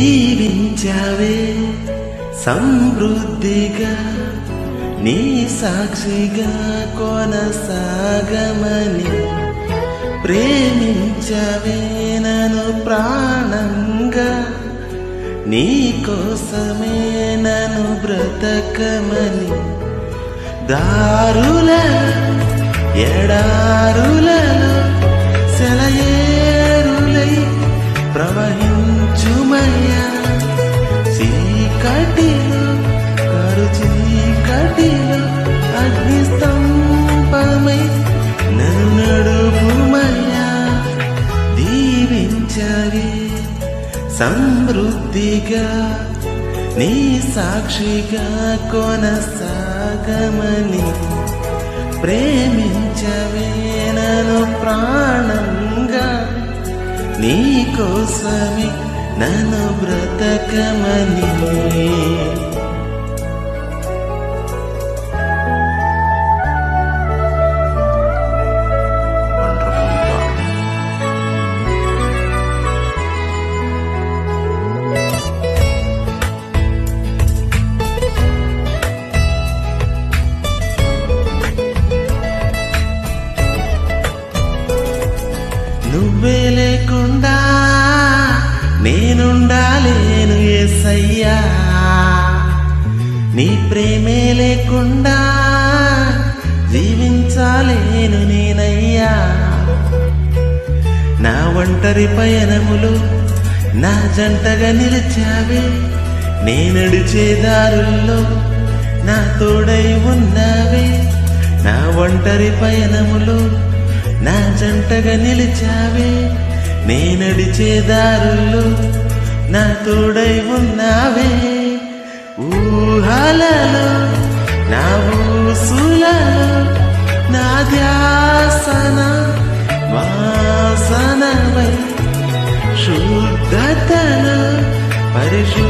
దీవించావే సమృద్ధిగా నీ సాక్షిగా కొనసాగమని ప్రేమించవే నను ప్రాణంగా నీ కోసమే నను బ్రతకమని దారుల ఎడారులలో సమృద్ధిగా నీ సాక్షిగా కొనసాగమని ప్రేమించవేనను ప్రాణంగా. నీ కోసమే నన్ను బ్రతకమని నువ్వే లేకుండా నేనుండాలేను ఎసయ్యా నీ ప్రేమే లేకుండా జీవించాలేను నేనయ్యా. నా ఒంటరి పయనములు నా జంటగా నిలిచావే. నేనడిచే దారుల్లో నా తోడై ఉన్నావే. నా ఒంటరి పయనములు నా జంటగా నిలిచావే నేనడిచే దారుల్లో నా తోడై ఉన్నావే. ఊహాలలో నా ఊసులలో నా ధ్యాసన వాసనవై శుద్ధతను పరిశుద్ధతలో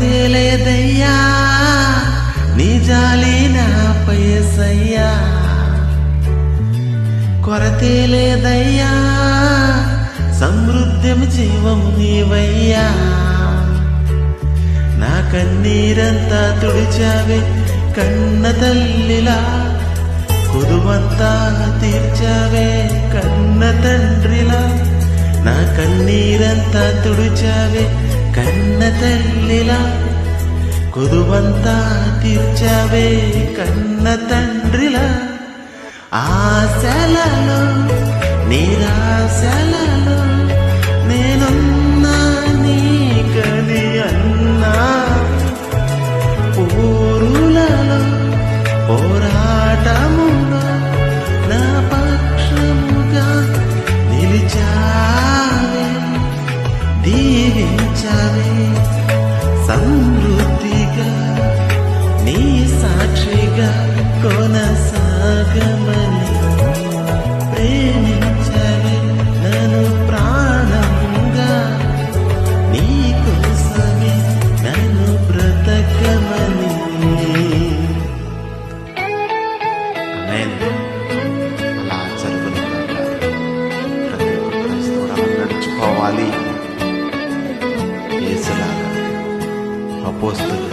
తెలియదయ్యా లేదయ్యా నీ జాలి నాపై సయ్యా కొరతే లేదయ్యా సమృద్ధ్యం జీవం నీవయ్యా. నా కన్నీరంతా తుడిచావే కన్న తల్లిలా కొదువంతా తీర్చావే కన్న తండ్రిలా. నా కన్నీరంతా తుడిచావే కన్న తల్లిలా కుదువంతా తీర్చావే కన్న తండ్రిలా. ఆశలలో నిరాశలలో కొనసాగమని ప్రేమించవే నన్ను ప్రాణంగా నీ నన్ను బ్రతకమని నడుచుకోవాలి అపోస్తులు